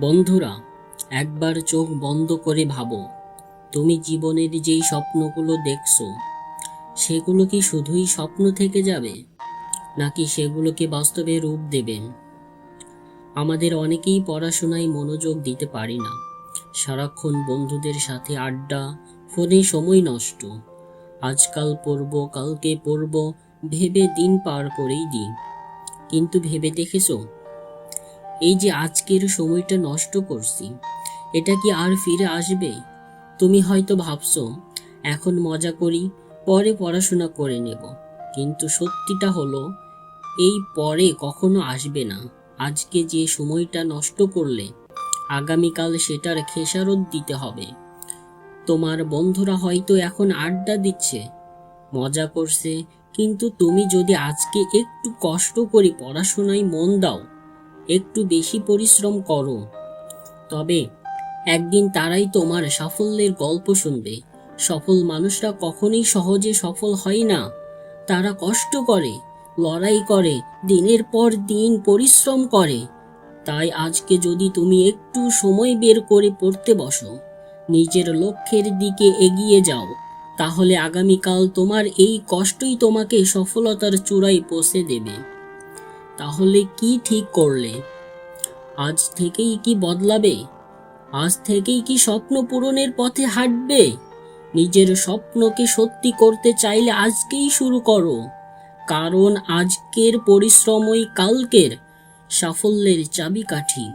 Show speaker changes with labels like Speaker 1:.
Speaker 1: বন্ধুরা, একবার চোখ বন্ধ করে ভাবো, তুমি জীবনের যেই স্বপ্নগুলো দেখছ, সেগুলো কি শুধুই স্বপ্ন থেকে যাবে, নাকি সেগুলোকে বাস্তবে রূপ দেবে? আমাদের অনেকেই পড়াশোনায় মনোযোগ দিতে পারি না। সারাক্ষণ বন্ধুদের সাথে আড্ডা, ফোনে সময় নষ্ট। আজকাল পড়ব, কালকে পড়ব, ভেবে দিন পার করেই দিই। কিন্তু ভেবে দেখেছ? এই যে আজকের সময়টা নষ্ট করছি, এটা কি আর ফিরে আসবে? তুমি হয়তো ভাবছ, এখন মজা করি, পরে পড়াশোনা করে নেব। কিন্তু সত্যিটা হলো, এই পরে কখনো আসবে না। আজকে যে সময়টা নষ্ট করলে, আগামীকাল সেটার খেসারত দিতে হবে। তোমার বন্ধুরা হয়তো এখন আড্ডা দিচ্ছে, মজা করছে, কিন্তু তুমি যদি আজকে একটু কষ্ট করে পড়াশোনায় মন দাও একটু বেশি পরিশ্রম করো। তবে একদিন তারাই তোমার সাফল্যের গল্প শুনবে। সফল মানুষরা কখনোই সহজে সফল হয় না। তারা কষ্ট করে, লড়াই করে, দিনের পর দিন পরিশ্রম করে। তাই আজকে যদি তুমি একটু সময় বের করে পড়তে বসো, নিজের লক্ষ্যের দিকে এগিয়ে যাও, তাহলে আগামীকাল তোমার এই কষ্টই তোমাকে সফলতার চূড়ায় পৌঁছে দেবে। তাহলে কি ঠিক করলে? আজ থেকেই কি বদলাবে? আজ থেকেই কি স্বপ্ন পূরণের পথে হাঁটবে? নিজের স্বপ্নকে সত্যি করতে চাইলে আজকেই শুরু করো। কারণ আজকের পরিশ্রমই কালকের সাফল্যের চাবিকাঠি।